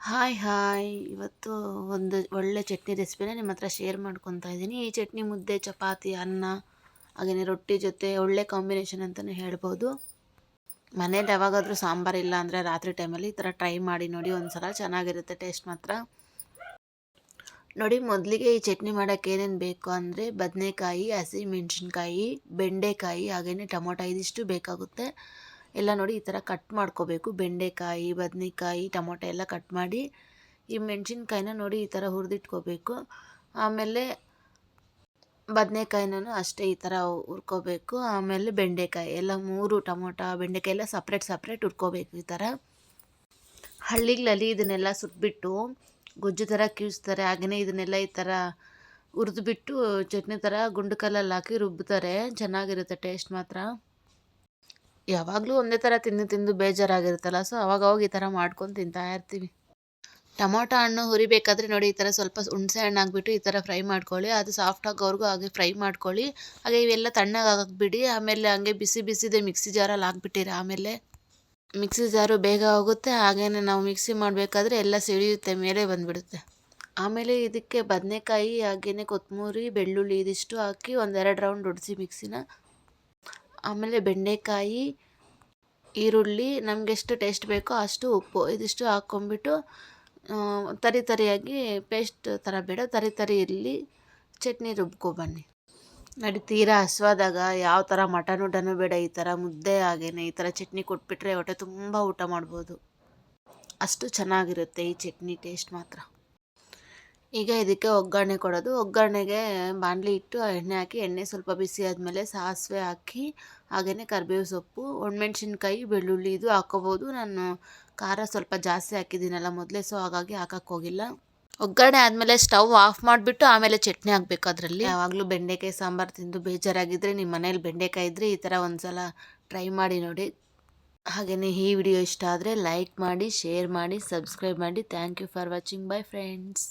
Hi hi. ಇವತ್ತು ಒಂದು ಒಳ್ಳೆ ಚಟ್ನಿ ರೆಸಿಪಿನ ನಿಮ್ಮ ಹತ್ರ ಶೇರ್ ಮಾಡ್ಕೊತಾ ಇದ್ದೀನಿ. ಈ ಚಟ್ನಿ ಮುದ್ದೆ, ಚಪಾತಿ, ಅನ್ನ ಹಾಗೆಯೇ ರೊಟ್ಟಿ ಜೊತೆ ಒಳ್ಳೆ ಕಾಂಬಿನೇಷನ್ ಅಂತಲೇ ಹೇಳ್ಬೋದು. ಮನೇಲಿ ಯಾವಾಗಾದರೂ ಸಾಂಬಾರು ಇಲ್ಲ ಅಂದರೆ ರಾತ್ರಿ ಟೈಮಲ್ಲಿ ಈ ಥರ ಟ್ರೈ ಮಾಡಿ ನೋಡಿ ಒಂದು ಸಲ ಚೆನ್ನಾಗಿರುತ್ತೆ ಟೇಸ್ಟ್ ಮಾತ್ರ. ನೋಡಿ, ಮೊದಲಿಗೆ ಈ ಚಟ್ನಿ ಮಾಡೋಕ್ಕೆ ಏನೇನು ಬೇಕು ಅಂದರೆ ಬದನೆಕಾಯಿ ಹಸಿಮೆಣ್ಸಿನ್ಕಾಯಿ ಬೆಂಡೆಕಾಯಿ ಹಾಗೆಯೇ ಟೊಮೊಟೊ, ಇದಿಷ್ಟು ಬೇಕಾಗುತ್ತೆ. ಎಲ್ಲ ನೋಡಿ ಈ ಥರ ಕಟ್ ಮಾಡ್ಕೋಬೇಕು. ಬೆಂಡೆಕಾಯಿ, ಬದನೆಕಾಯಿ, ಟೊಮೊಟೊ ಎಲ್ಲ ಕಟ್ ಮಾಡಿ, ಈ ಮೆಣಸಿನ್ಕಾಯಿನ ನೋಡಿ ಈ ಥರ ಹುರಿದಿಟ್ಕೋಬೇಕು. ಆಮೇಲೆ ಬದನೆಕಾಯಿನೂ ಅಷ್ಟೇ ಈ ಥರ ಹುರ್ಕೋಬೇಕು. ಆಮೇಲೆ ಬೆಂಡೆಕಾಯಿ ಎಲ್ಲ ಮೂರು ಟೊಮೊಟೊ, ಬೆಂಡೆಕಾಯಿ ಎಲ್ಲ ಸಪ್ರೇಟ್ ಸಪ್ರೇಟ್ ಹುರ್ಕೋಬೇಕು ಈ ಥರ. ಹಳ್ಳಿಗಳಲ್ಲಿ ಇದನ್ನೆಲ್ಲ ಸುಟ್ಬಿಟ್ಟು ಗೊಜ್ಜು ಥರ ಕಿವಿಸ್ತಾರೆ. ಹಾಗೆಯೇ ಇದನ್ನೆಲ್ಲ ಈ ಥರ ಹುರಿದ್ಬಿಟ್ಟು ಚಟ್ನಿ ಥರ ಗುಂಡು ಕಲ್ಲಲ್ಲಿ ಹಾಕಿ ರುಬ್ಬುತ್ತಾರೆ ಚೆನ್ನಾಗಿರುತ್ತೆ ಟೇಸ್ಟ್ ಮಾತ್ರ. ಯಾವಾಗಲೂ ಒಂದೇ ಥರ ತಿಂದು ತಿಂದು ಬೇಜಾರಾಗಿರುತ್ತಲ್ಲ ಸೊ ಅವಾಗ ಅವಾಗ ಈ ಥರ ಮಾಡ್ಕೊಂಡು ತಿಂತಾ ಇರ್ತೀವಿ. ಟೊಮೊಟೊ ಹಣ್ಣು ಹುರಿಬೇಕಾದ್ರೆ ನೋಡಿ, ಈ ಥರ ಸ್ವಲ್ಪ ಹುಣಸೆ ಹಣ್ಣು ಹಾಕ್ಬಿಟ್ಟು ಈ ಥರ ಫ್ರೈ ಮಾಡ್ಕೊಳ್ಳಿ. ಅದು ಸಾಫ್ಟ್ ಆಗೋವರೆಗೂ ಹಾಗೆ ಫ್ರೈ ಮಾಡ್ಕೊಳ್ಳಿ. ಹಾಗೆ ಇವೆಲ್ಲ ತಣ್ಣಗೆ ಹಾಕ್ಬಿಡಿ ಆಮೇಲೆ ಹಂಗೆ ಬಿಸಿ ಬಿಸಿದೆ ಮಿಕ್ಸಿ ಜಾರಲ್ಲಿ ಹಾಕ್ಬಿಟ್ಟಿರಿ ಆಮೇಲೆ. ಮಿಕ್ಸಿ ಜಾರು ಬೇಗ ಹೋಗುತ್ತೆ ಹಾಗೆಯೇ ನಾವು ಮಿಕ್ಸಿ ಮಾಡಬೇಕಾದ್ರೆ ಎಲ್ಲ ಸಿಡಿಯುತ್ತೆ ಮೇಲೆ ಬಂದುಬಿಡುತ್ತೆ. ಆಮೇಲೆ ಇದಕ್ಕೆ ಬದನೆಕಾಯಿ ಹಾಗೆಯೇ ಕೊತ್ತಂಬರಿ ಬೆಳ್ಳುಳ್ಳಿ, ಇದಿಷ್ಟು ಹಾಕಿ ಒಂದೆರಡು ರೌಂಡ್ ಹೊಡಿಸಿ ಮಿಕ್ಸಿನ. ಆಮೇಲೆ ಬೆಂಡೆಕಾಯಿ, ಈರುಳ್ಳಿ ನಮಗೆಷ್ಟು ಟೇಸ್ಟ್ ಬೇಕೋ ಅಷ್ಟು ಉಪ್ಪು. ಇದಿಷ್ಟು ಹಾಕ್ಕೊಂಬಿಟ್ಟು ತರಿ ತರಿಯಾಗಿ ಪೇಸ್ಟ್ ಥರ ಬೇಡ. ತರಿ ತರಿ ಇರಲಿ. ಚಟ್ನಿ ರುಬ್ಕೊಬನ್ನಿ ನಡಿ, ತೀರಾ ಹಸ್ವಾದಾಗ ಯಾವ ಥರ ಮಟನ್ ಊಟನೂ ಬೇಡ. ಈ ಥರ ಮುದ್ದೆ ಹಾಗೇನೆ, ಈ ಥರ ಚಟ್ನಿ ಕೊಟ್ಬಿಟ್ರೆ ಹೊಟ್ಟೆ ತುಂಬ ಊಟ ಮಾಡ್ಬೋದು. ಅಷ್ಟು ಚೆನ್ನಾಗಿರುತ್ತೆ ಈ ಚಟ್ನಿ ಟೇಸ್ಟ್ ಮಾತ್ರ. ಈಗ ಇದಕ್ಕೆ ಒಗ್ಗರಣೆ ಕೊಡೋದು. ಒಗ್ಗರಣೆಗೆ ಬಾಣಲಿ ಇಟ್ಟು ಎಣ್ಣೆ ಹಾಕಿ, ಎಣ್ಣೆ ಸ್ವಲ್ಪ ಬಿಸಿ ಆದಮೇಲೆ ಸಾಸಿವೆ ಹಾಕಿ ಹಾಗೆಯೇ ಕರಿಬೇವು ಸೊಪ್ಪು, ಒಣಮೆಣ್ಸಿನ್ಕಾಯಿ, ಬೆಳ್ಳುಳ್ಳಿ ಇದು ಹಾಕೋಬೋದು. ನಾನು ಖಾರ ಸ್ವಲ್ಪ ಜಾಸ್ತಿ ಹಾಕಿದ್ದೀನಲ್ಲ ಮೊದಲೇ, ಸೊ ಹಾಗಾಗಿ ಹಾಕಕ್ಕೆ ಹೋಗಿಲ್ಲ. ಒಗ್ಗರಣೆ ಆದಮೇಲೆ ಸ್ಟವ್ ಆಫ್ ಮಾಡಿಬಿಟ್ಟು ಆಮೇಲೆ ಚಟ್ನಿ ಹಾಕಬೇಕು ಅದರಲ್ಲಿ. ಯಾವಾಗಲೂ ಬೆಂಡೆಕಾಯಿ ಸಾಂಬಾರು ತಿಂದು ಬೇಜಾರಾಗಿದ್ದರೆ ನಿಮ್ಮ ಮನೇಲಿ ಬೆಂಡೆಕಾಯಿ ಇದ್ದರೆ ಈ ಥರ ಒಂದು ಸಲ ಟ್ರೈ ಮಾಡಿ ನೋಡಿ. ಹಾಗೆಯೇ ಈ ವಿಡಿಯೋ ಇಷ್ಟ ಆದರೆ ಲೈಕ್ ಮಾಡಿ, ಶೇರ್ ಮಾಡಿ, ಸಬ್ಸ್ಕ್ರೈಬ್ ಮಾಡಿ. Thank you for watching. Bye friends.